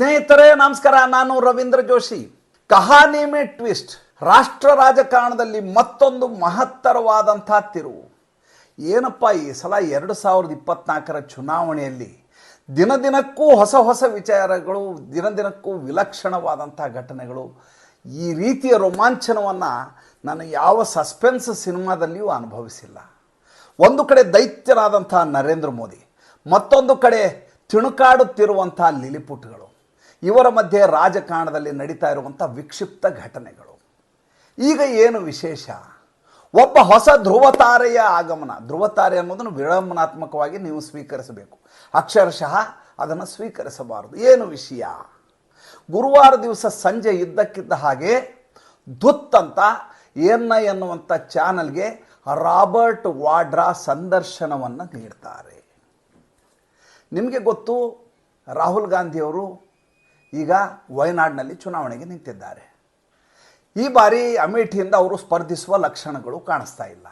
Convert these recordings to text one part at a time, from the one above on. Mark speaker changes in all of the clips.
Speaker 1: ಸ್ನೇಹಿತರೆ, ನಮಸ್ಕಾರ. ನಾನು ರವೀಂದ್ರ ಜೋಶಿ. ಕಹಾನಿ ಮೇ ಟ್ವಿಸ್ಟ್. ರಾಷ್ಟ್ರ ರಾಜಕಾರಣದಲ್ಲಿ ಮತ್ತೊಂದು ಮಹತ್ತರವಾದಂಥ ತಿರುವು. ಏನಪ್ಪ ಈ ಸಲ ಎರಡು ಸಾವಿರದ ಇಪ್ಪತ್ನಾಲ್ಕರ ಚುನಾವಣೆಯಲ್ಲಿ ದಿನ ದಿನಕ್ಕೂ ಹೊಸ ಹೊಸ ವಿಚಾರಗಳು, ದಿನ ದಿನಕ್ಕೂ ವಿಲಕ್ಷಣವಾದಂಥ ಘಟನೆಗಳು. ಈ ರೀತಿಯ ರೋಮಾಂಚನವನ್ನು ನಾನು ಯಾವ ಸಸ್ಪೆನ್ಸ್ ಸಿನಿಮಾದಲ್ಲಿಯೂ ಅನುಭವಿಸಿಲ್ಲ. ಒಂದು ಕಡೆ ದೈತ್ಯರಾದಂಥ ನರೇಂದ್ರ ಮೋದಿ, ಮತ್ತೊಂದು ಕಡೆ ತಿಣುಕಾಡುತ್ತಿರುವಂಥ ಲಿಲಿಪುಟ್ಗಳು. ಇವರ ಮಧ್ಯೆ ರಾಜಕಾರಣದಲ್ಲಿ ನಡೀತಾ ಇರುವಂಥ ವಿಕ್ಷಿಪ್ತ ಘಟನೆಗಳು. ಈಗ ಏನು ವಿಶೇಷ? ಒಬ್ಬ ಹೊಸ ಧ್ರುವತಾರೆಯ ಆಗಮನ. ಧ್ರುವತಾರೆ ಅನ್ನೋದನ್ನು ವಿಳಂಬನಾತ್ಮಕವಾಗಿ ನೀವು ಸ್ವೀಕರಿಸಬೇಕು. ಅಕ್ಷರಶಃ ಅದನ್ನು ಸ್ವೀಕರಿಸಬಾರದು. ಏನು ವಿಷಯ? ಗುರುವಾರ ದಿವಸ ಸಂಜೆ ಇದ್ದಕ್ಕಿದ್ದ ಹಾಗೆ ಧುತ್ ಅಂತ ಎನ್ ಐ ಎನ್ನುವಂಥ ಚಾನಲ್ಗೆ ರಾಬರ್ಟ್ ವಾಡ್ರಾ ಸಂದರ್ಶನವನ್ನು ನೀಡ್ತಾರೆ. ನಿಮಗೆ ಗೊತ್ತು ರಾಹುಲ್ ಗಾಂಧಿಯವರು ಈಗ ವಯನಾಡಿನಲ್ಲಿ ಚುನಾವಣೆಗೆ ನಿಂತಿದ್ದಾರೆ. ಈ ಬಾರಿ ಅಮೇಠಿಯಿಂದ ಅವರು ಸ್ಪರ್ಧಿಸುವ ಲಕ್ಷಣಗಳು ಕಾಣಿಸ್ತಾ ಇಲ್ಲ.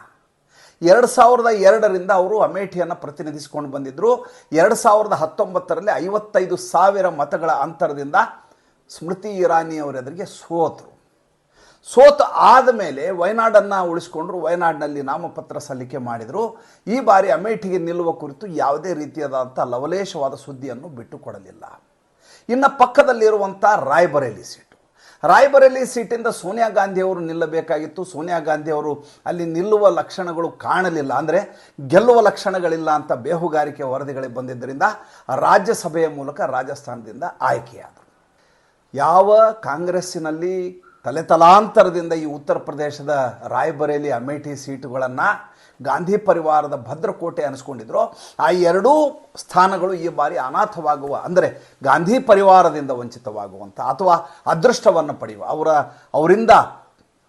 Speaker 1: ಎರಡು ಸಾವಿರದ ಎರಡರಿಂದ ಅವರು ಅಮೇಠಿಯನ್ನು ಪ್ರತಿನಿಧಿಸಿಕೊಂಡು ಬಂದಿದ್ದರು ಎರಡು ಸಾವಿರದ ಹತ್ತೊಂಬತ್ತರಲ್ಲಿ ಐವತ್ತೈದು ಸಾವಿರ ಮತಗಳ ಅಂತರದಿಂದ ಸ್ಮೃತಿ ಇರಾನಿ ಅವರೆದುರಿಗೆ ಸೋತರು ಸೋತು ಆದಮೇಲೆ ವಯನಾಡನ್ನು ಉಳಿಸಿಕೊಂಡ್ರು, ವಯನಾಡಿನಲ್ಲಿ ನಾಮಪತ್ರ ಸಲ್ಲಿಕೆ ಮಾಡಿದರು. ಈ ಬಾರಿ ಅಮೇಠಿಗೆ ನಿಲ್ಲುವ ಕುರಿತು ಯಾವುದೇ ರೀತಿಯಾದಂಥ ಲವಲೇಶವಾದ ಸುದ್ದಿಯನ್ನು ಬಿಟ್ಟುಕೊಡಲಿಲ್ಲ. ಇನ್ನು ಪಕ್ಕದಲ್ಲಿರುವಂಥ ರಾಯ್ಬರೇಲಿ ಸೀಟು. ರಾಯ್ಬರೇಲಿ ಸೀಟಿಂದ ಸೋನಿಯಾ ಗಾಂಧಿಯವರು ನಿಲ್ಲಬೇಕಾಗಿತ್ತು. ಸೋನಿಯಾ ಗಾಂಧಿಯವರು ಅಲ್ಲಿ ನಿಲ್ಲುವ ಲಕ್ಷಣಗಳು ಕಾಣಲಿಲ್ಲ. ಅಂದರೆ ಗೆಲ್ಲುವ ಲಕ್ಷಣಗಳಿಲ್ಲ ಅಂತ ಬೇಹುಗಾರಿಕೆ ವರದಿಗಳಿಗೆ ಬಂದಿದ್ದರಿಂದ ರಾಜ್ಯಸಭೆಯ ಮೂಲಕ ರಾಜಸ್ಥಾನದಿಂದ ಆಯ್ಕೆಯಾದರು. ಯಾವ ಕಾಂಗ್ರೆಸ್ಸಿನಲ್ಲಿ ತಲೆತಲಾಂತರದಿಂದ ಈ ಉತ್ತರ ಪ್ರದೇಶದ ರಾಯ್ಬರೇಲಿ ಅಮೇಠಿ ಸೀಟುಗಳನ್ನು ಗಾಂಧಿ ಪರಿವಾರದ ಭದ್ರಕೋಟೆ ಅನಿಸ್ಕೊಂಡಿದ್ರು. ಆ ಎರಡೂ ಸ್ಥಾನಗಳು ಈ ಬಾರಿ ಅನಾಥವಾಗುವ, ಅಂದರೆ ಗಾಂಧಿ ಪರಿವಾರದಿಂದ ವಂಚಿತವಾಗುವಂಥ ಅಥವಾ ಅದೃಷ್ಟವನ್ನು ಪಡೆಯುವ, ಅವರ, ಅವರಿಂದ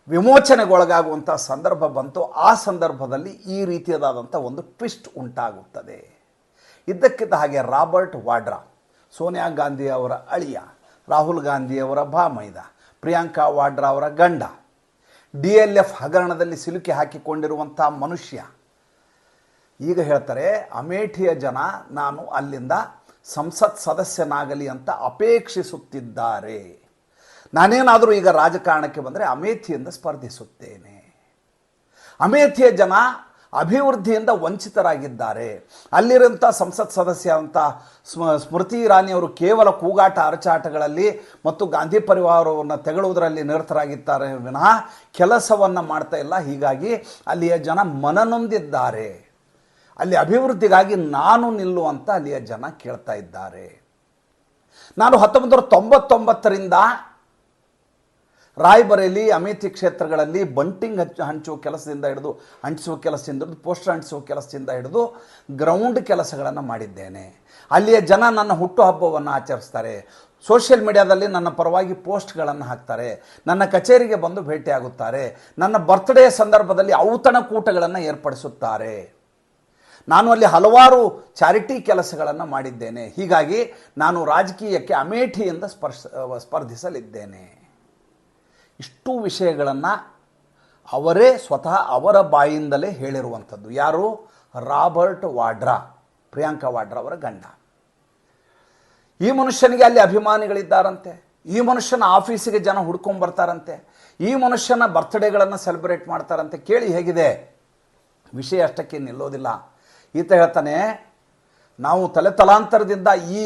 Speaker 1: ವಿಮೋಚನೆಗೊಳಗಾಗುವಂಥ ಸಂದರ್ಭ ಬಂತು. ಆ ಸಂದರ್ಭದಲ್ಲಿ ಈ ರೀತಿಯದಾದಂಥ ಒಂದು ಟ್ವಿಸ್ಟ್ ಉಂಟಾಗುತ್ತದೆ. ಇದ್ದಕ್ಕಿದ್ದ ಹಾಗೆ ರಾಬರ್ಟ್ ವಾಡ್ರಾ, ಸೋನಿಯಾ ಗಾಂಧಿ ಅವರ ಅಳಿಯ, ರಾಹುಲ್ ಗಾಂಧಿಯವರ ಭಾಮೈದ, ಪ್ರಿಯಾಂಕಾ ವಾಡ್ರಾ ಅವರ ಗಂಡ ಡಿ ಎಲ್ ಎಫ್ ಹಗರಣದಲ್ಲಿ ಸಿಲುಕಿ ಹಾಕಿಕೊಂಡಿರುವಂಥ ಮನುಷ್ಯ. ಈಗ ಹೇಳ್ತಾರೆ, ಅಮೇಠಿಯ ಜನ ನಾನು ಅಲ್ಲಿಂದ ಸಂಸತ್ ಸದಸ್ಯನಾಗಲಿ ಅಂತ ಅಪೇಕ್ಷಿಸುತ್ತಿದ್ದಾರೆ. ನಾನೇನಾದರೂ ಈಗ ರಾಜಕಾರಣಕ್ಕೆ ಬಂದರೆ ಅಮೇಥಿಯಿಂದ ಸ್ಪರ್ಧಿಸುತ್ತೇನೆ. ಅಮೇಥಿಯ ಜನ ಅಭಿವೃದ್ಧಿಯಿಂದ ವಂಚಿತರಾಗಿದ್ದಾರೆ. ಅಲ್ಲಿರುವಂಥ ಸಂಸತ್ ಸದಸ್ಯ ಅಂತ ಸ್ಮ, ಸ್ಮೃತಿ ಇರಾನಿಯವರು ಕೇವಲ ಕೂಗಾಟ ಅರಚಾಟಗಳಲ್ಲಿ ಮತ್ತು ಗಾಂಧಿ ಪರಿವಾರವನ್ನು ತೆಗಳುವುದರಲ್ಲಿ ನಿರತರಾಗಿದ್ದಾರೆ ವಿನಃ ಕೆಲಸವನ್ನು ಮಾಡ್ತಾ ಇಲ್ಲ. ಹೀಗಾಗಿ ಅಲ್ಲಿಯ ಜನ ಮನನೊಂದಿದ್ದಾರೆ. ಅಲ್ಲಿ ಅಭಿವೃದ್ಧಿಗಾಗಿ ನಾನು ನಿಲ್ಲುವಂತ ಅಲ್ಲಿಯ ಜನ ಕೇಳ್ತಾ ಇದ್ದಾರೆ. ನಾನು ಹತ್ತೊಂಬತ್ತು ನೂರ ತೊಂಬತ್ತೊಂಬತ್ತರಿಂದ ರಾಯ್ಬರೇಲಿ ಅಮೇಥಿ ಕ್ಷೇತ್ರಗಳಲ್ಲಿ ಬಂಟಿಂಗ್ ಹಚ್ಚ ಹಂಚುವ ಕೆಲಸದಿಂದ ಹಿಡಿದು, ಹಂಚುವ ಕೆಲಸದಿಂದ ಹಿಡಿದು ಪೋಸ್ಟರ್ ಅಂಟಿಸುವ ಕೆಲಸದಿಂದ ಹಿಡಿದು ಗ್ರೌಂಡ್ ಕೆಲಸಗಳನ್ನು ಮಾಡಿದ್ದೇನೆ. ಅಲ್ಲಿಯ ಜನ ನನ್ನ ಹುಟ್ಟುಹಬ್ಬವನ್ನು ಆಚರಿಸ್ತಾರೆ. ಸೋಷಿಯಲ್ ಮೀಡಿಯಾದಲ್ಲಿ ನನ್ನ ಪರವಾಗಿ ಪೋಸ್ಟ್ಗಳನ್ನು ಹಾಕ್ತಾರೆ. ನನ್ನ ಕಚೇರಿಗೆ ಬಂದು ಭೇಟಿಯಾಗುತ್ತಾರೆ. ನನ್ನ ಬರ್ತ್ಡೇ ಸಂದರ್ಭದಲ್ಲಿ ಔತಣಕೂಟಗಳನ್ನು ಏರ್ಪಡಿಸುತ್ತಾರೆ. ನಾನು ಅಲ್ಲಿ ಹಲವಾರು ಚಾರಿಟಿ ಕೆಲಸಗಳನ್ನು ಮಾಡಿದ್ದೇನೆ. ಹೀಗಾಗಿ ನಾನು ರಾಜಕೀಯಕ್ಕೆ ಅಮೇಠಿಯಿಂದ ಸ್ಪರ್ಶ, ಸ್ಪರ್ಧಿಸಲಿದ್ದೇನೆ. ಇಷ್ಟು ವಿಷಯಗಳನ್ನು ಅವರೇ ಸ್ವತಃ ಅವರ ಬಾಯಿಂದಲೇ ಹೇಳಿರುವಂಥದ್ದು. ಯಾರು? ರಾಬರ್ಟ್ ವಾಡ್ರಾ, ಪ್ರಿಯಾಂಕಾ ವಾಡ್ರಾ ಅವರ ಗಂಡ. ಈ ಮನುಷ್ಯನಿಗೆ ಅಲ್ಲಿ ಅಭಿಮಾನಿಗಳಿದ್ದಾರಂತೆ. ಈ ಮನುಷ್ಯನ ಆಫೀಸಿಗೆ ಜನ ಹುಡ್ಕೊಂಡು ಬರ್ತಾರಂತೆ. ಈ ಮನುಷ್ಯನ ಬರ್ತ್ಡೇಗಳನ್ನು ಸೆಲೆಬ್ರೇಟ್ ಮಾಡ್ತಾರಂತೆ. ಕೇಳಿ ಹೇಗಿದೆ? ವಿಷಯ ಅಷ್ಟಕ್ಕೆ ನಿಲ್ಲೋದಿಲ್ಲ. ಈತ ಹೇಳ್ತಾನೆ, ನಾವು ತಲೆ ತಲಾಂತರದಿಂದ ಈ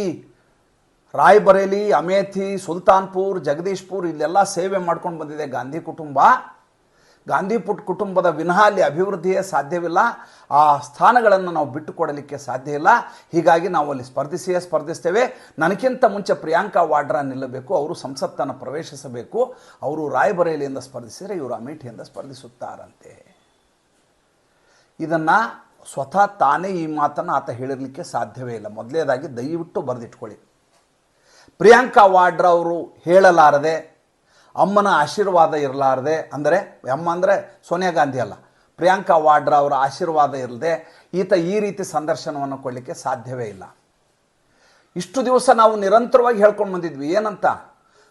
Speaker 1: ರಾಯ್ಬರೇಲಿ, ಅಮೇಥಿ, ಸುಲ್ತಾನ್ಪುರ್, ಜಗದೀಶ್ಪುರ್ ಇಲ್ಲೆಲ್ಲ ಸೇವೆ ಮಾಡ್ಕೊಂಡು ಬಂದಿದೆ ಗಾಂಧಿ ಕುಟುಂಬ. ಗಾಂಧಿ ಪುಟ್ ಕುಟುಂಬದ ವಿನಃ ಅಲ್ಲಿ ಅಭಿವೃದ್ಧಿಯೇ ಸಾಧ್ಯವಿಲ್ಲ. ಆ ಸ್ಥಾನಗಳನ್ನು ನಾವು ಬಿಟ್ಟುಕೊಡಲಿಕ್ಕೆ ಸಾಧ್ಯ ಇಲ್ಲ. ಹೀಗಾಗಿ ನಾವು ಅಲ್ಲಿ ಸ್ಪರ್ಧಿಸಿಯೇ ಸ್ಪರ್ಧಿಸ್ತೇವೆ. ನನಗಿಂತ ಮುಂಚೆ ಪ್ರಿಯಾಂಕಾ ವಾಡ್ರಾ ನಿಲ್ಲಬೇಕು, ಅವರು ಸಂಸತ್ತನ್ನು ಪ್ರವೇಶಿಸಬೇಕು. ಅವರು ರಾಯ್ಬರೇಲಿಯಿಂದ ಸ್ಪರ್ಧಿಸಿದರೆ ಇವರು ಅಮೇಠಿಯಿಂದ ಸ್ಪರ್ಧಿಸುತ್ತಾರಂತೆ. ಇದನ್ನು ಸ್ವತಃ ತಾನೇ ಈ ಮಾತನ್ನು ಆತ ಹೇಳಿರಲಿಕ್ಕೆ ಸಾಧ್ಯವೇ ಇಲ್ಲ. ಮೊದಲೇದಾಗಿ ದಯವಿಟ್ಟು ಬರೆದಿಟ್ಕೊಳ್ಳಿ. ಪ್ರಿಯಾಂಕಾ ವಾಡ್ರಾ ಅವರು ಹೇಳಲಾರದೆ, ಅಮ್ಮನ ಆಶೀರ್ವಾದ ಇರಲಾರದೆ, ಅಂದರೆ, ಅಮ್ಮ ಅಂದರೆ ಸೋನಿಯಾ ಗಾಂಧಿ ಅಲ್ಲ, ಪ್ರಿಯಾಂಕಾ ವಾಡ್ರಾ ಅವರ ಆಶೀರ್ವಾದ ಇರದೆ ಈತ ಈ ರೀತಿ ಸಂದರ್ಶನವನ್ನು ಕೊಡಲಿಕ್ಕೆ ಸಾಧ್ಯವೇ ಇಲ್ಲ. ಇಷ್ಟು ದಿವಸ ನಾವು ನಿರಂತರವಾಗಿ ಹೇಳ್ಕೊಂಡು ಬಂದಿದ್ವಿ, ಏನಂತ?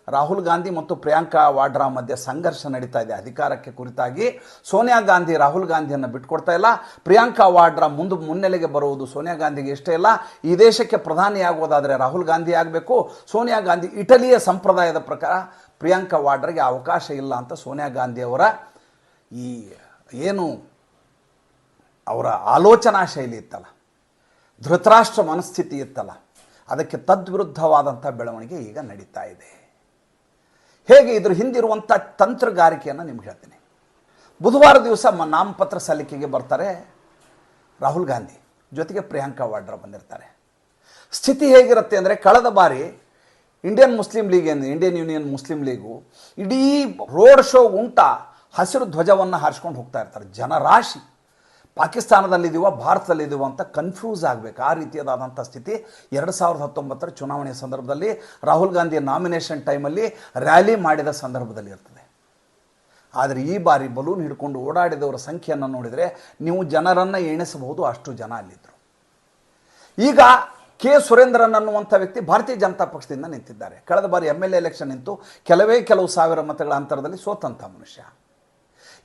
Speaker 1: ರಾಹುಲ್ ಗಾಂಧಿ ಮತ್ತು ಪ್ರಿಯಾಂಕಾ ವಾಡ್ರಾ ಮಧ್ಯೆ ಸಂಘರ್ಷ ನಡೀತಾ ಇದೆ. ಅಧಿಕಾರಕ್ಕೆ ಕುರಿತಾಗಿ ಸೋನಿಯಾ ಗಾಂಧಿ ರಾಹುಲ್ ಗಾಂಧಿಯನ್ನು ಬಿಟ್ಕೊಡ್ತಾ ಇಲ್ಲ. ಪ್ರಿಯಾಂಕಾ ವಾಡ್ರಾ ಮುಂದೆ ಮುನ್ನೆಲೆಗೆ ಬರುವುದು ಸೋನಿಯಾ ಗಾಂಧಿಗೆ ಇಷ್ಟ ಇಲ್ಲ. ಈ ದೇಶಕ್ಕೆ ಪ್ರಧಾನಿಯಾಗುವುದಾದರೆ ರಾಹುಲ್ ಗಾಂಧಿ ಆಗಬೇಕು. ಸೋನಿಯಾ ಗಾಂಧಿ ಇಟಲಿಯ ಸಂಪ್ರದಾಯದ ಪ್ರಕಾರ ಪ್ರಿಯಾಂಕಾ ವಾಡ್ರಾಗೆ ಅವಕಾಶ ಇಲ್ಲ ಅಂತ ಸೋನಿಯಾ ಗಾಂಧಿಯವರ ಈ ಏನು ಅವರ ಆಲೋಚನಾ ಶೈಲಿ ಇತ್ತಲ್ಲ. ಧೃತರಾಷ್ಟ್ರ ಮನಸ್ಥಿತಿ ಇತ್ತಲ್ಲ. ಅದಕ್ಕೆ ತದ್ವಿರುದ್ಧವಾದಂಥ ಬೆಳವಣಿಗೆ ಈಗ ನಡೀತಾ ಇದೆ. ಹೇಗೆ ಇದ್ರ ಹಿಂದಿರುವಂಥ ತಂತ್ರಗಾರಿಕೆಯನ್ನು ನಿಮ್ಗೆ ಹೇಳ್ತೀನಿ. ಬುಧವಾರ ದಿವಸ ಮ, ನಾಮಪತ್ರ ಸಲ್ಲಿಕೆಗೆ ಬರ್ತಾರೆ ರಾಹುಲ್ ಗಾಂಧಿ. ಜೊತೆಗೆ ಪ್ರಿಯಾಂಕಾ ವಾಡ್ರಾ ಬಂದಿರ್ತಾರೆ. ಸ್ಥಿತಿ ಹೇಗಿರುತ್ತೆ ಅಂದರೆ ಕಳೆದ ಬಾರಿ ಇಂಡಿಯನ್ ಮುಸ್ಲಿಂ ಲೀಗ್ ಏನು, ಇಂಡಿಯನ್ ಯೂನಿಯನ್ ಮುಸ್ಲಿಂ ಲೀಗು ಇಡೀ ರೋಡ್ ಶೋ ಉಂಟ, ಹಸಿರು ಧ್ವಜವನ್ನು ಹಾರಿಸ್ಕೊಂಡು ಹೋಗ್ತಾ ಇರ್ತಾರೆ. ಜನರಾಶಿ. ಪಾಕಿಸ್ತಾನದಲ್ಲಿದ್ದೀವ ಭಾರತದಲ್ಲಿದ್ದೀವ ಅಂತ ಕನ್ಫ್ಯೂಸ್ ಆಗಬೇಕು. ಆ ರೀತಿಯಾದಂಥ ಸ್ಥಿತಿ ಎರಡು ಸಾವಿರದ ಹತ್ತೊಂಬತ್ತರ ಚುನಾವಣೆಯ ಸಂದರ್ಭದಲ್ಲಿ ರಾಹುಲ್ ಗಾಂಧಿಯ ನಾಮಿನೇಷನ್ ಟೈಮಲ್ಲಿ ರ್ಯಾಲಿ ಮಾಡಿದ ಸಂದರ್ಭದಲ್ಲಿ ಇರ್ತದೆ. ಆದರೆ ಈ ಬಾರಿ ಬಲೂನ್ ಹಿಡ್ಕೊಂಡು ಓಡಾಡಿದವರ ಸಂಖ್ಯೆಯನ್ನು ನೋಡಿದರೆ ನೀವು ಜನರನ್ನು ಎಣಿಸಬಹುದು, ಅಷ್ಟು ಜನ ಅಲ್ಲಿದ್ದರು ಈಗ ಕೆ ಸುರೇಂದ್ರನ್ ಅನ್ನುವಂಥ ವ್ಯಕ್ತಿ ಭಾರತೀಯ ಜನತಾ ಪಕ್ಷದಿಂದ ನಿಂತಿದ್ದಾರೆ. ಕಳೆದ ಬಾರಿ ಎಂ ಎಲ್ ಎ ಎಲೆಕ್ಷನ್ ನಿಂತು ಕೆಲವೇ ಕೆಲವು ಸಾವಿರ ಮತಗಳ ಅಂತರದಲ್ಲಿ ಸೋತಂಥ ಮನುಷ್ಯ.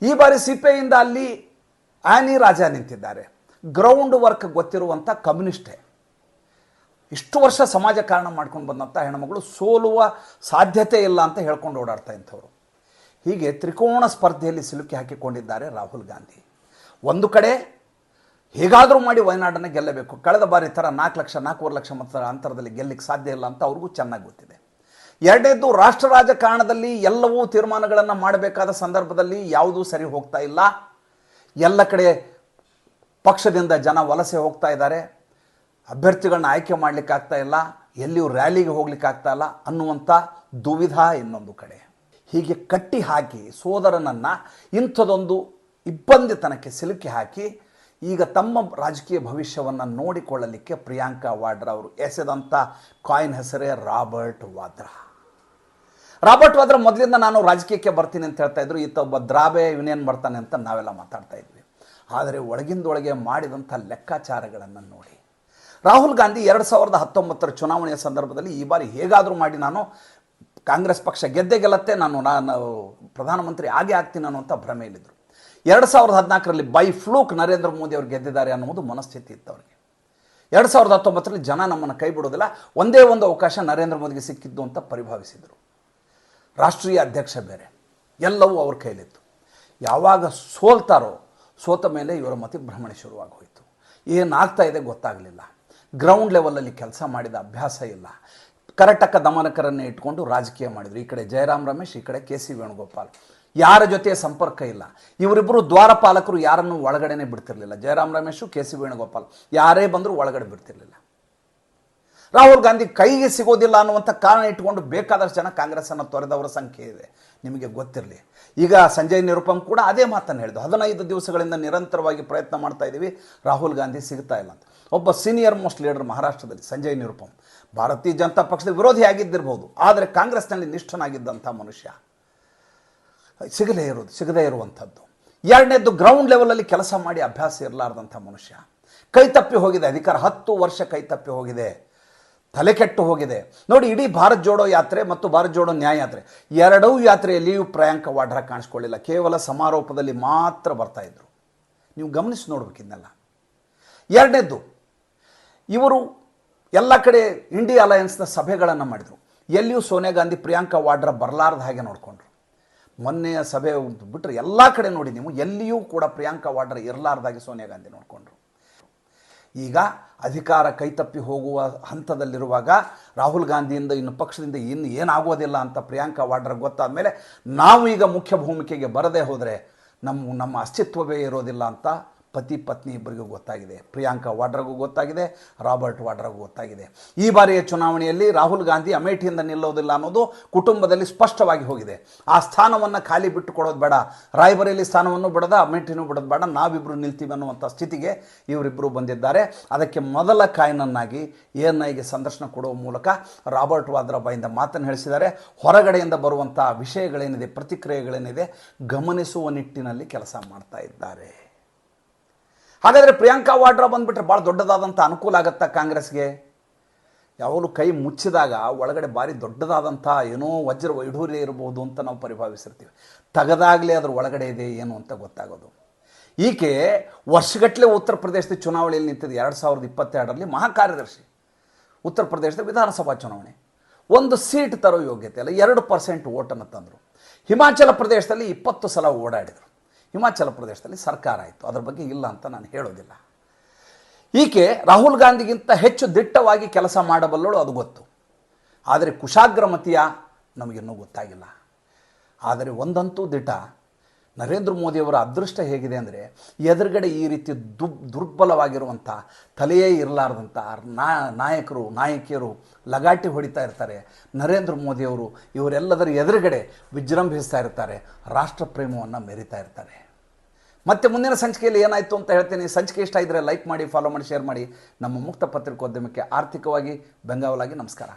Speaker 1: ಈ ಬಾರಿ ಸಿಪಿಐಯಿಂದ ಅಲ್ಲಿ ಆನಿ ರಾಜ ನಿಂತಿದ್ದಾರೆ. ಗ್ರೌಂಡ್ ವರ್ಕ್ ಗೊತ್ತಿರುವಂಥ ಕಮ್ಯುನಿಸ್ಟೇ. ಇಷ್ಟು ವರ್ಷ ಸಮಾಜ ಕಾರಣ ಮಾಡ್ಕೊಂಡು ಬಂದಂಥ ಹೆಣ್ಮಗಳು ಸೋಲುವ ಸಾಧ್ಯತೆ ಇಲ್ಲ ಅಂತ ಹೇಳ್ಕೊಂಡು ಓಡಾಡ್ತಾ ಇಂಥವ್ರು. ಹೀಗೆ ತ್ರಿಕೋಣ ಸ್ಪರ್ಧೆಯಲ್ಲಿ ಸಿಲುಕಿ ಹಾಕಿಕೊಂಡಿದ್ದಾರೆ ರಾಹುಲ್ ಗಾಂಧಿ. ಒಂದು ಕಡೆ ಹೇಗಾದರೂ ಮಾಡಿ ವಯನಾಡನ್ನು ಗೆಲ್ಲಬೇಕು. ಕಳೆದ ಬಾರಿ ಥರ ನಾಲ್ಕು ಲಕ್ಷ, ನಾಲ್ಕೂವರೆ ಲಕ್ಷ ಮತ ಅಂತರದಲ್ಲಿ ಗೆಲ್ಲಕ್ಕೆ ಸಾಧ್ಯ ಇಲ್ಲ ಅಂತ ಅವ್ರಿಗೂ ಚೆನ್ನಾಗಿ ಗೊತ್ತಿದೆ. ಎರಡನೇದ್ದು ರಾಷ್ಟ್ರ ರಾಜಕಾರಣದಲ್ಲಿ ಎಲ್ಲವೂ ತೀರ್ಮಾನಗಳನ್ನು ಮಾಡಬೇಕಾದ ಸಂದರ್ಭದಲ್ಲಿ ಯಾವುದೂ ಸರಿ ಹೋಗ್ತಾ ಇಲ್ಲ. ಎಲ್ಲ ಕಡೆ ಪಕ್ಷದಿಂದ ಜನ ವಲಸೆ ಹೋಗ್ತಾ ಇದ್ದಾರೆ. ಅಭ್ಯರ್ಥಿಗಳನ್ನ ಆಯ್ಕೆ ಮಾಡಲಿಕ್ಕೆ ಆಗ್ತಾ ಇಲ್ಲ. ಎಲ್ಲಿಯೂ ರ್ಯಾಲಿಗೆ ಹೋಗ್ಲಿಕ್ಕೆ ಆಗ್ತಾ ಇಲ್ಲ ಅನ್ನುವಂಥ ದುವಿಧ ಇನ್ನೊಂದು ಕಡೆ. ಹೀಗೆ ಕಟ್ಟಿ ಹಾಕಿ ಸೋದರನನ್ನು ಇಂಥದೊಂದು ಇಬ್ಬಂದಿತನಕ್ಕೆ ಸಿಲುಕಿ ಹಾಕಿ ಈಗ ತಮ್ಮ ರಾಜಕೀಯ ಭವಿಷ್ಯವನ್ನು ನೋಡಿಕೊಳ್ಳಲಿಕ್ಕೆ ಪ್ರಿಯಾಂಕಾ ವಾಡ್ರಾ ಅವರು ಎಸೆದಂಥ ಕಾಯಿನ್ ಹೆಸರೇ ರಾಬರ್ಟ್ ವಾದ್ರಾ. ರಾಬರ್ಟ್ ವಾದ್ರಾ ಮೊದಲಿಂದ ನಾನು ರಾಜಕೀಯಕ್ಕೆ ಬರ್ತೀನಿ ಅಂತ ಹೇಳ್ತಾ ಇದ್ರು. ಈತ ಒಬ್ಬ ದ್ರಾಬೆ ಯೂನಿಯನ್ ಬರ್ತಾನೆ ಅಂತ ನಾವೆಲ್ಲ ಮಾತಾಡ್ತಾ ಇದ್ವಿ. ಆದರೆ ಒಳಗಿಂದೊಳಗೆ ಮಾಡಿದಂಥ ಲೆಕ್ಕಾಚಾರಗಳನ್ನು ನೋಡಿ. ರಾಹುಲ್ ಗಾಂಧಿ ಎರಡು ಸಾವಿರದ ಹತ್ತೊಂಬತ್ತರ ಚುನಾವಣೆಯ ಸಂದರ್ಭದಲ್ಲಿ ಈ ಬಾರಿ ಹೇಗಾದರೂ ಮಾಡಿ ನಾನು ಕಾಂಗ್ರೆಸ್ ಪಕ್ಷ ಗೆದ್ದೆ ಗೆಲ್ಲತ್ತೆ, ನಾನು ನಾನು ಪ್ರಧಾನಮಂತ್ರಿ ಆಗೇ ಆಗ್ತೀನಿ ಅನ್ನುವಂಥ ಭ್ರಮೆಯಲ್ಲಿದ್ದರು ಎರಡು ಸಾವಿರದ ಹದಿನಾಲ್ಕರಲ್ಲಿ ಬೈ ಫ್ಲೂಕ್ ನರೇಂದ್ರ ಮೋದಿ ಅವರು ಗೆದ್ದಿದ್ದಾರೆ ಅನ್ನುವುದು ಮನಸ್ಥಿತಿ ಇತ್ತು ಅವರಿಗೆ. ಎರಡು ಸಾವಿರದ ಹತ್ತೊಂಬತ್ತರಲ್ಲಿ ಜನ ನಮ್ಮನ್ನು ಕೈ ಬಿಡೋದಿಲ್ಲ, ಒಂದೇ ಒಂದು ಅವಕಾಶ ನರೇಂದ್ರ ಮೋದಿಗೆ ಸಿಕ್ಕಿದ್ದು ಅಂತ ಪರಿಭಾವಿಸಿದರು. ರಾಷ್ಟ್ರೀಯ ಅಧ್ಯಕ್ಷ ಬೇರೆ. ಎಲ್ಲವೂ ಅವ್ರ ಕೈಲಿತ್ತು. ಯಾವಾಗ ಸೋಲ್ತಾರೋ, ಸೋತ ಮೇಲೆ ಇವರ ಮತಿಭ್ರಮಣೆ ಶುರುವಾಗಿ ಹೋಯಿತು ಏನಾಗ್ತಾ ಇದೆ ಗೊತ್ತಾಗಲಿಲ್ಲ. ಗ್ರೌಂಡ್ ಲೆವೆಲಲ್ಲಿ ಕೆಲಸ ಮಾಡಿದ ಅಭ್ಯಾಸ ಇಲ್ಲ. ಕರಟಕ ದಮನಕರನ್ನು ಇಟ್ಕೊಂಡು ರಾಜಕೀಯ ಮಾಡಿದರು. ಈ ಕಡೆ ಜಯರಾಮ್ ರಮೇಶ್, ಈ ಕಡೆ ಕೆ ಸಿ ವೇಣುಗೋಪಾಲ್. ಯಾರ ಜೊತೆ ಸಂಪರ್ಕ ಇಲ್ಲ. ಇವರಿಬ್ಬರು ದ್ವಾರಪಾಲಕರು ಯಾರನ್ನು ಒಳಗಡೆನೆ ಬಿಡ್ತಿರ್ಲಿಲ್ಲ. Jairam Ramesh, K C Venugopal. ಯಾರೇ ಬಂದರೂ ಒಳಗಡೆ ಬಿಡ್ತಿರ್ಲಿಲ್ಲ. ರಾಹುಲ್ ಗಾಂಧಿ ಕೈಗೆ ಸಿಗೋದಿಲ್ಲ ಅನ್ನುವಂಥ ಕಾರಣ ಇಟ್ಕೊಂಡು ಬೇಕಾದಷ್ಟು ಜನ ಕಾಂಗ್ರೆಸ್ಸನ್ನು ತೊರೆದವರ ಸಂಖ್ಯೆ ಇದೆ. ನಿಮಗೆ ಗೊತ್ತಿರಲಿ. ಈಗ ಸಂಜಯ್ ನಿರುಪಮ್ ಕೂಡ ಅದೇ ಮಾತನ್ನು ಹೇಳಿದ್ದು ಹದಿನೈದು ದಿವಸಗಳಿಂದ ನಿರಂತರವಾಗಿ ಪ್ರಯತ್ನ ಮಾಡ್ತಾ ಇದ್ದೀವಿ. ರಾಹುಲ್ ಗಾಂಧಿ ಸಿಗ್ತಾ ಇಲ್ಲ ಅಂತ. ಒಬ್ಬ ಸೀನಿಯರ್ ಮೋಸ್ಟ್ ಲೀಡರ್ ಮಹಾರಾಷ್ಟ್ರದಲ್ಲಿ, ಸಂಜಯ್ ನಿರುಪಮ್. ಭಾರತೀಯ ಜನತಾ ಪಕ್ಷದ ವಿರೋಧಿ ಆಗಿದ್ದಿರ್ಬೋದು. ಆದರೆ ಕಾಂಗ್ರೆಸ್ನಲ್ಲಿ ನಿಷ್ಠನಾಗಿದ್ದಂಥ ಮನುಷ್ಯ ಸಿಗಲೇ ಇರೋದು, ಸಿಗದೇ ಇರುವಂಥದ್ದು. ಎರಡನೇದ್ದು ಗ್ರೌಂಡ್ ಲೆವೆಲಲ್ಲಿ ಕೆಲಸ ಮಾಡಿ ಅಭ್ಯಾಸ ಇರಲಾರ್ದಂಥ ಮನುಷ್ಯ. ಕೈ ತಪ್ಪಿ ಹೋಗಿದೆ. ಅಧಿಕಾರ ಹತ್ತು ವರ್ಷ ಕೈ ತಪ್ಪಿ ಹೋಗಿದೆ. ತಲೆ ಕೆಟ್ಟು ಹೋಗಿದೆ. ನೋಡಿ, ಇಡೀ ಭಾರತ್ ಜೋಡೋ ಯಾತ್ರೆ ಮತ್ತು ಭಾರತ್ ಜೋಡೋ ನ್ಯಾಯ ಯಾತ್ರೆ ಎರಡೂ ಯಾತ್ರೆಯಲ್ಲಿಯೂ ಪ್ರಿಯಾಂಕ ವಾಡ್ರಾ ಕಾಣಿಸ್ಕೊಳ್ಳಿಲ್ಲ. ಕೇವಲ ಸಮಾರೋಪದಲ್ಲಿ ಮಾತ್ರ ಬರ್ತಾ ಇದ್ರು. ನೀವು ಗಮನಿಸಿ ನೋಡ್ಬೇಕು ಇದನ್ನೆಲ್ಲ. ಎರಡನೇದ್ದು, ಇವರು ಎಲ್ಲ ಕಡೆ ಇಂಡಿಯಾ ಅಲಯನ್ಸ್ನ ಸಭೆಗಳನ್ನು ಮಾಡಿದರು. ಎಲ್ಲಿಯೂ ಸೋನಿಯಾ ಗಾಂಧಿ, ಪ್ರಿಯಾಂಕಾ ವಾಡ್ರಾ ಬರಲಾರ್ದ ಹಾಗೆ ನೋಡಿಕೊಂಡ್ರು. ಮೊನ್ನೆಯ ಸಭೆ ಬಿಟ್ಟರೆ ಎಲ್ಲ ಕಡೆ ನೋಡಿ ನೀವು, ಎಲ್ಲಿಯೂ ಕೂಡ ಪ್ರಿಯಾಂಕಾ ವಾಡ್ರಾ ಇರಲಾರ್ದಾಗೆ ಸೋನಿಯಾ ಗಾಂಧಿ ನೋಡಿಕೊಂಡ್ರು. ಈಗ ಅಧಿಕಾರ ಕೈತಪ್ಪಿ ಹೋಗುವ ಹಂತದಲ್ಲಿರುವಾಗ ರಾಹುಲ್ ಗಾಂಧಿಯಿಂದ ಇನ್ನು ಪಕ್ಷದಿಂದ ಇನ್ನು ಏನಾಗೋದಿಲ್ಲ ಅಂತ ಪ್ರಿಯಾಂಕಾ ವಾಡ್ರಾ ಗೊತ್ತಾದ ಮೇಲೆ ನಾವು ಈಗ ಮುಖ್ಯ ಭೂಮಿಕೆಗೆ ಬರದೇ ಹೋದರೆ ನಮ್ಮ ನಮ್ಮ ಅಸ್ತಿತ್ವವೇ ಇರೋದಿಲ್ಲ ಅಂತ ಪತಿ ಪತ್ನಿ ಇಬ್ಬರಿಗೂ ಗೊತ್ತಾಗಿದೆ. ಪ್ರಿಯಾಂಕಾ ವಾಡ್ರಾಗೂ ಗೊತ್ತಾಗಿದೆ, ರಾಬರ್ಟ್ ವಾಡ್ರಾಗೂ ಗೊತ್ತಾಗಿದೆ. ಈ ಬಾರಿಯ ಚುನಾವಣೆಯಲ್ಲಿ ರಾಹುಲ್ ಗಾಂಧಿ ಅಮೇಠಿಯಿಂದ ನಿಲ್ಲೋದಿಲ್ಲ ಅನ್ನೋದು ಕುಟುಂಬದಲ್ಲಿ ಸ್ಪಷ್ಟವಾಗಿ ಹೋಗಿದೆ. ಆ ಸ್ಥಾನವನ್ನು ಖಾಲಿ ಬಿಟ್ಟು ಕೊಡೋದು ಬೇಡ. ರಾಯಬರೇಲಿ ಸ್ಥಾನವನ್ನು ಬಿಡದ, ಅಮೇಠಿನೂ ಬಿಡೋದು ಬೇಡ. ನಾವಿಬ್ಬರು ನಿಲ್ತೀವಿ ಅನ್ನುವಂಥ ಸ್ಥಿತಿಗೆ ಇವರಿಬ್ಬರು ಬಂದಿದ್ದಾರೆ. ಅದಕ್ಕೆ ಮೊದಲ ಕಾಯಿನನ್ನಾಗಿ ಎ ಎನ್ ಐಗೆ ಸಂದರ್ಶನ ಕೊಡುವ ಮೂಲಕ ರಾಬರ್ಟ್ ವಾದ್ರಾ ಬಾಯಿಂದ ಮಾತನ್ನು ಹೇಳಿಸಿದ್ದಾರೆ. ಹೊರಗಡೆಯಿಂದ ಬರುವಂಥ ವಿಷಯಗಳೇನಿದೆ, ಪ್ರತಿಕ್ರಿಯೆಗಳೇನಿದೆ, ಗಮನಿಸುವ ನಿಟ್ಟಿನಲ್ಲಿ ಕೆಲಸ ಮಾಡ್ತಾ ಇದ್ದಾರೆ. ಹಾಗಾದರೆ ಪ್ರಿಯಾಂಕಾ ವಾಡ್ರಾ ಬಂದ್ಬಿಟ್ರೆ ಭಾಳ ದೊಡ್ಡದಾದಂಥ ಅನುಕೂಲ ಆಗತ್ತಾ ಕಾಂಗ್ರೆಸ್ಗೆ? ಯಾವಾಗಲೂ ಕೈ ಮುಚ್ಚಿದಾಗ ಒಳಗಡೆ ಭಾರಿ ದೊಡ್ಡದಾದಂಥ ಏನೋ ವಜ್ರ ವೈಢೂರ್ಯ ಇರಬಹುದು ಅಂತ ನಾವು ಪರಿಭಾವಿಸಿರ್ತೀವಿ. ತೆಗೆದಾಗಲೇ ಅದ್ರ ಒಳಗಡೆ ಇದೆ ಏನು ಅಂತ ಗೊತ್ತಾಗೋದು. ಈಕೆ ವರ್ಷಗಟ್ಟಲೆ ಉತ್ತರ ಪ್ರದೇಶದ ಚುನಾವಣೆಯಲ್ಲಿ ನಿಂತಿದ್ದು ಎರಡು ಸಾವಿರದ ಇಪ್ಪತ್ತೆರಡರಲ್ಲಿ ಮಹಾಕಾರ್ಯದರ್ಶಿ. ಉತ್ತರ ಪ್ರದೇಶದ ವಿಧಾನಸಭಾ ಚುನಾವಣೆ. ಒಂದು ಸೀಟ್ ತರೋ ಯೋಗ್ಯತೆ ಅಲ್ಲ, ಎರಡು ಪರ್ಸೆಂಟ್ ಓಟನ್ನು ತಂದರು. ಹಿಮಾಚಲ ಪ್ರದೇಶದಲ್ಲಿ ಇಪ್ಪತ್ತು ಸಲ ಓಡಾಡಿದರು. ಹಿಮಾಚಲ ಪ್ರದೇಶದಲ್ಲಿ ಸರ್ಕಾರ ಆಯಿತು. ಅದರ ಬಗ್ಗೆ ಇಲ್ಲ ಅಂತ ನಾನು ಹೇಳೋದಿಲ್ಲ. ಈಕೆ ರಾಹುಲ್ ಗಾಂಧಿಗಿಂತ ಹೆಚ್ಚು ದಿಟ್ಟವಾಗಿ ಕೆಲಸ ಮಾಡಬಲ್ಲಳು ಅದು ಗೊತ್ತು. ಆದರೆ ಕುಶಾಗ್ರಮತಿಯ ನಮಗಿನ್ನೂ ಗೊತ್ತಾಗಿಲ್ಲ. ಆದರೆ ಒಂದಂತೂ ದಿಟ ನರೇಂದ್ರ ಮೋದಿಯವರ ಅದೃಷ್ಟ ಹೇಗಿದೆ ಅಂದರೆ, ಎದುರುಗಡೆ ಈ ರೀತಿ ದುಬ್ ದುರ್ಬಲವಾಗಿರುವಂಥ ತಲೆಯೇ ಇರಲಾರ್ದಂಥ ನಾಯಕರು, ನಾಯಕಿಯರು ಲಗಾಟಿ ಹೊಡಿತಾ ಇರ್ತಾರೆ. ನರೇಂದ್ರ ಮೋದಿಯವರು ಇವರೆಲ್ಲದರ ಎದುರುಗಡೆ ವಿಜೃಂಭಿಸ್ತಾ ಇರ್ತಾರೆ. ರಾಷ್ಟ್ರ ಪ್ರೇಮವನ್ನು ಮೆರಿತಾ ಇರ್ತಾರೆ. ಮತ್ತೆ ಮುಂದಿನ ಸಂಚಿಕೆಯಲ್ಲಿ ಏನಾಯಿತು ಅಂತ ಹೇಳ್ತೀನಿ. ಸಂಚಿಕೆ ಇಷ್ಟ ಇದ್ದರೆ ಲೈಕ್ ಮಾಡಿ ಫಾಲೋ ಮಾಡಿ ಶೇರ್ ಮಾಡಿ. ನಮ್ಮ ಮುಕ್ತ ಪತ್ರಿಕೋದ್ಯಮಕ್ಕೆ ಆರ್ಥಿಕವಾಗಿ ಬೆಂಗಾವಲಾಗಿ ನಮಸ್ಕಾರ.